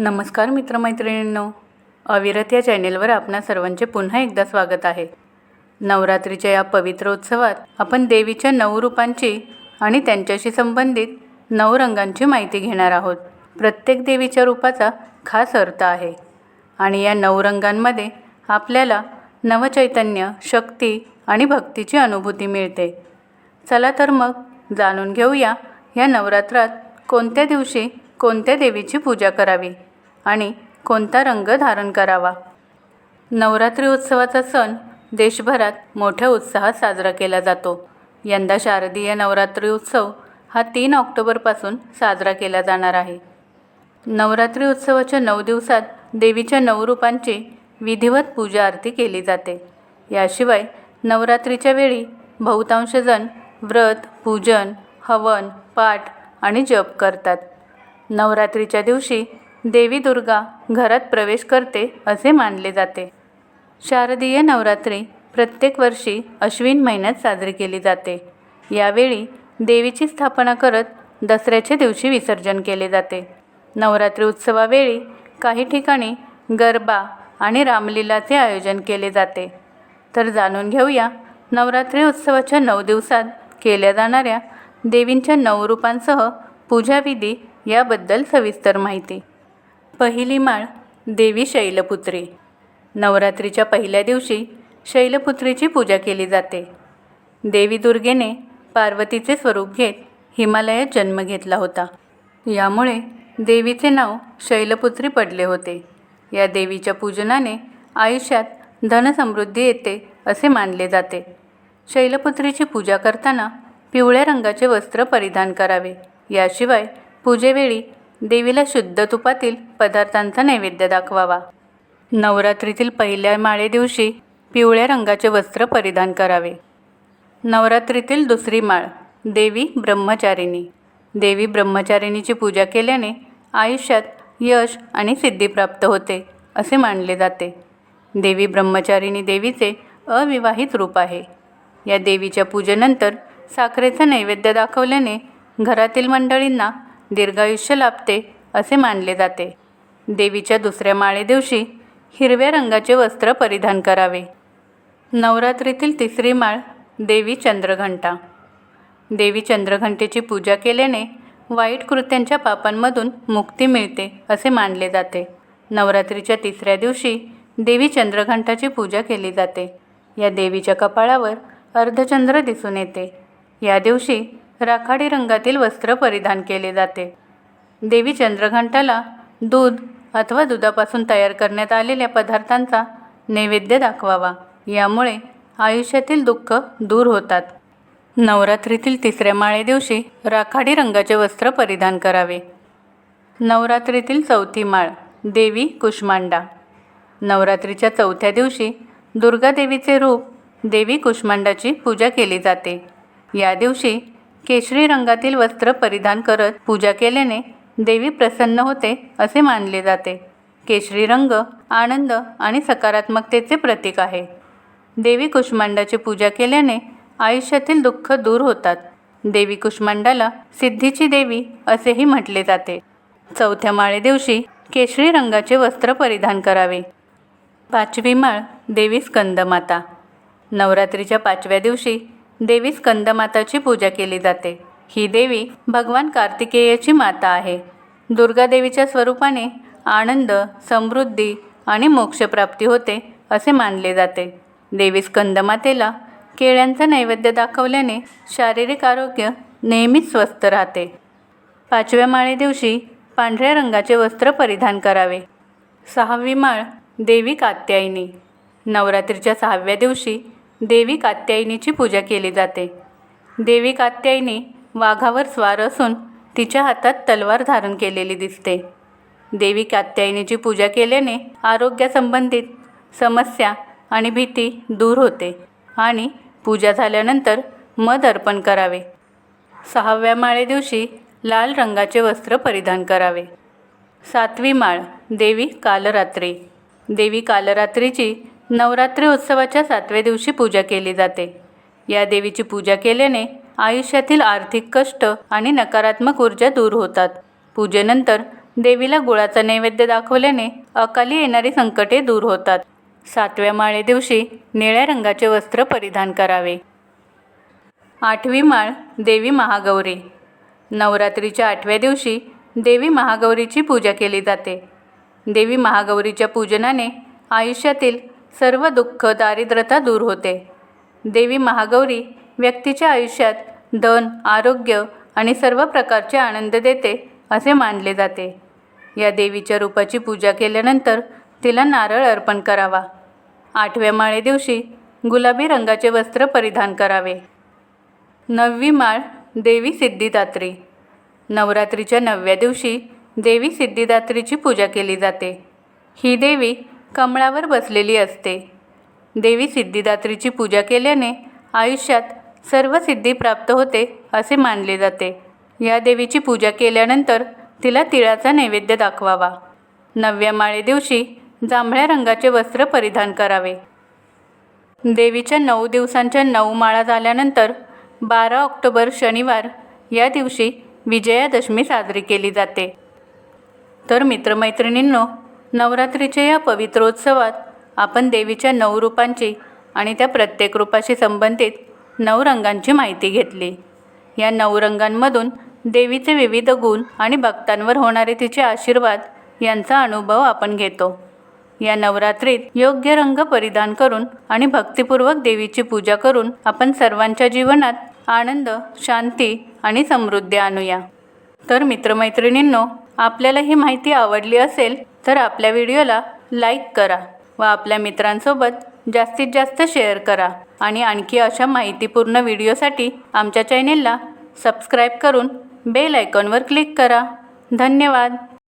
नमस्कार मित्रमैत्रिणींनो. अविरत या चॅनेलवर आपणा सर्वांचे पुन्हा एकदा स्वागत आहे. नवरात्रीच्या या पवित्र उत्सवात आपण देवीच्या नऊ रूपांची आणि त्यांच्याशी संबंधित नऊ रंगांची माहिती घेणार आहोत. प्रत्येक देवीच्या रूपाचा खास अर्थ आहे. आणि या नऊ रंगांमध्ये आपल्याला नवचैतन्य शक्ती आणि भक्तीची अनुभूती मिळते. चला तर मग जाणून घेऊया या नवरात्रात कोणत्या दिवशी कोणत्या देवीची पूजा करावी. आणि कोणता रंग धारण करावा? नवरात्री उत्सवाचा सण देशभरात मोठ्या उत्साहात साजरा केला जातो. यंदा शारदीय नवरात्री उत्सव हा तीन ऑक्टोबरपासून साजरा केला जाणार आहे. नवरात्री उत्सवाच्या नऊ दिवसात देवीच्या नऊ रूपांची विधिवत पूजा आरती केली जाते. याशिवाय नवरात्रीच्या वेळी बहुतांशजण व्रत पूजन हवन पाठ आणि जप करतात. नवरात्रीच्या दिवशी देवी दुर्गा घरात प्रवेश करते असे मानले जाते. शारदीय नवरात्री प्रत्येक वर्षी अश्विन महिन्यात साजरी केली जाते. यावेळी देवीची स्थापना करत दसऱ्याच्या दिवशी विसर्जन केले जाते. नवरात्री उत्सवावेळी काही ठिकाणी गरबा आणि रामलीलाचे आयोजन केले जाते. तर जाणून घेऊया नवरात्री उत्सवाच्या नऊ दिवसात केल्या जाणाऱ्या देवींच्या नऊ रूपांसह पूजाविधी याबद्दल सविस्तर माहिती. पहिली माळ देवी शैलपुत्री. नवरात्रीच्या पहिल्या दिवशी शैलपुत्रीची पूजा केली जाते. देवी दुर्गेने पार्वतीचे स्वरूप घेत हिमालयात जन्म घेतला होता. यामुळे देवीचे नाव शैलपुत्री पडले होते. या देवीच्या पूजनाने आयुष्यात धनसमृद्धी येते असे मानले जाते. शैलपुत्रीची पूजा करताना पिवळ्या रंगाचे वस्त्र परिधान करावे. याशिवाय पूजेवेळी देवीला शुद्ध तुपातील पदार्थांचा नैवेद्य दाखवावा. नवरात्रीतील पहिल्या माळे दिवशी पिवळ्या रंगाचे वस्त्र परिधान करावे. नवरात्रीतील दुसरी माळ देवी ब्रह्मचारिणी. देवी ब्रह्मचारिणीची पूजा केल्याने आयुष्यात यश आणि सिद्धी प्राप्त होते असे मानले जाते. देवी ब्रह्मचारिणी देवीचे अविवाहित रूप आहे. या देवीच्या पूजेनंतर साखरेचा नैवेद्य दाखवल्याने घरातील मंडळींना दीर्घायुष्य लाभते असे मानले जाते. देवीच्या दुसऱ्या माळे दिवशी हिरव्या रंगाचे वस्त्र परिधान करावे. नवरात्रीतील तिसरी माळ देवी चंद्रघंटा. देवी चंद्रघंटेची पूजा केल्याने वाईट कृत्यांच्या पापांमधून मुक्ती मिळते असे मानले जाते. नवरात्रीच्या तिसऱ्या दिवशी देवी चंद्रघंटाची पूजा केली जाते. या देवीच्या कपाळावर अर्धचंद्र दिसून येते. या दिवशी राखाडी रंगातील वस्त्र परिधान केले जाते. देवी चंद्रघंटाला दूध अथवा दुधापासून तयार करण्यात आलेल्या पदार्थांचा नैवेद्य दाखवावा. यामुळे आयुष्यातील दुःख दूर होतात. नवरात्रीतील तिसऱ्या माळे दिवशी राखाडी रंगाचे वस्त्र परिधान करावे. नवरात्रीतील चौथी माळ देवी कुष्मांडा. नवरात्रीच्या चौथ्या दिवशी दुर्गा देवीचे रूप देवी कुष्मांडाची पूजा केली जाते. या दिवशी केशरी रंगातील वस्त्र परिधान करत पूजा केल्याने देवी प्रसन्न होते असे मानले जाते. केशरी रंग आनंद आणि सकारात्मकतेचे प्रतीक आहे. देवी कुष्मांडाची पूजा केल्याने आयुष्यातील दुःख दूर होतात. देवी कुष्मांडाला सिद्धीची देवी असेही म्हटले जाते. चौथ्या माळे दिवशी केशरी रंगाचे वस्त्र परिधान करावे. पाचवी माळ देवी स्कंदमाता. नवरात्रीच्या पाचव्या दिवशी देवी स्कंदमाताची पूजा केली जाते. ही देवी भगवान कार्तिकेयाची माता आहे. दुर्गा देवीच्या स्वरूपाने आनंद समृद्धी आणि मोक्षप्राप्ती होते असे मानले जाते. देवी स्कंदमातेला केळ्यांचा नैवेद्य दाखवल्याने शारीरिक आरोग्य नेहमीच स्वस्थ राहते. पाचव्या माळे दिवशी पांढऱ्या रंगाचे वस्त्र परिधान करावे. सहावी माळ देवी कात्यायनी. नवरात्रीच्या सहाव्या दिवशी देवी कात्यायनीची पूजा केली जाते. देवी कात्यायनी वाघावर स्वार असून तिच्या हातात तलवार धारण केलेली दिसते. देवी कात्यायनीची पूजा केल्याने आरोग्यासंबंधित समस्या आणि भीती दूर होते आणि पूजा झाल्यानंतर मध अर्पण करावे. सहाव्या माळे दिवशी लाल रंगाचे वस्त्र परिधान करावे. सातवी माळ देवी कालरात्री. देवी कालरात्रीची नवरात्री उत्सवाच्या सातव्या दिवशी पूजा केली जाते. या देवीची पूजा केल्याने आयुष्यातील आर्थिक कष्ट आणि नकारात्मक ऊर्जा दूर होतात. पूजेनंतर देवीला गुळाचा नैवेद्य दाखवल्याने अकाली येणारी संकटे दूर होतात. सातव्या माळे दिवशी निळ्या रंगाचे वस्त्र परिधान करावे. आठवी माळ देवी महागौरी. नवरात्रीच्या आठव्या दिवशी देवी महागौरीची पूजा केली जाते. देवी महागौरीच्या पूजनाने आयुष्यातील सर्व दुःख दारिद्रता दूर होते. देवी महागौरी व्यक्तीच्या आयुष्यात धन आरोग्य आणि सर्व प्रकारचे आनंद देते असे मानले जाते. या देवीच्या रूपाची पूजा केल्यानंतर तिला नारळ अर्पण करावा. आठव्या माळे दिवशी गुलाबी रंगाचे वस्त्र परिधान करावे. नववी माळ देवी सिद्धिदात्री. नवरात्रीच्या नवव्या दिवशी देवी सिद्धिदात्रीची पूजा केली जाते. ही देवी कमळावर बसलेली असते. देवी सिद्धिदात्रीची पूजा केल्याने आयुष्यात सर्व सिद्धी प्राप्त होते असे मानले जाते. या देवीची पूजा केल्यानंतर तिला तिळाचा नैवेद्य दाखवावा. नवव्या माळे दिवशी जांभळ्या रंगाचे वस्त्र परिधान करावे. देवीच्या नऊ दिवसांच्या नऊ माळा झाल्यानंतर बारा ऑक्टोबर शनिवार या दिवशी विजयादशमी साजरी केली जाते. तर मित्रमैत्रिणींनो नवरात्रीच्या या पवित्रोत्सवात आपण देवीच्या नऊ रूपांची आणि त्या प्रत्येक रूपाशी संबंधित नऊ रंगांची माहिती घेतली. या नऊ रंगांमधून देवीचे विविध गुण आणि भक्तांवर होणारे तिचे आशीर्वाद यांचा अनुभव आपण घेतो. या नवरात्रीत योग्य रंग परिधान करून आणि भक्तिपूर्वक देवीची पूजा करून आपण सर्वांच्या जीवनात आनंद शांती आणि समृद्धी आणूया. तर मित्रमैत्रिणींनो आपल्याला ही माहिती आवडली असेल तर आपल्या व्हिडिओला लाईक करा व आपल्या मित्रांसोबत जास्तीत जास्त शेअर करा आणि आणखी अशा माहितीपूर्ण व्हिडिओसाठी आमच्या चॅनेलला सबस्क्राईब करून बेल आयकॉनवर क्लिक करा. धन्यवाद.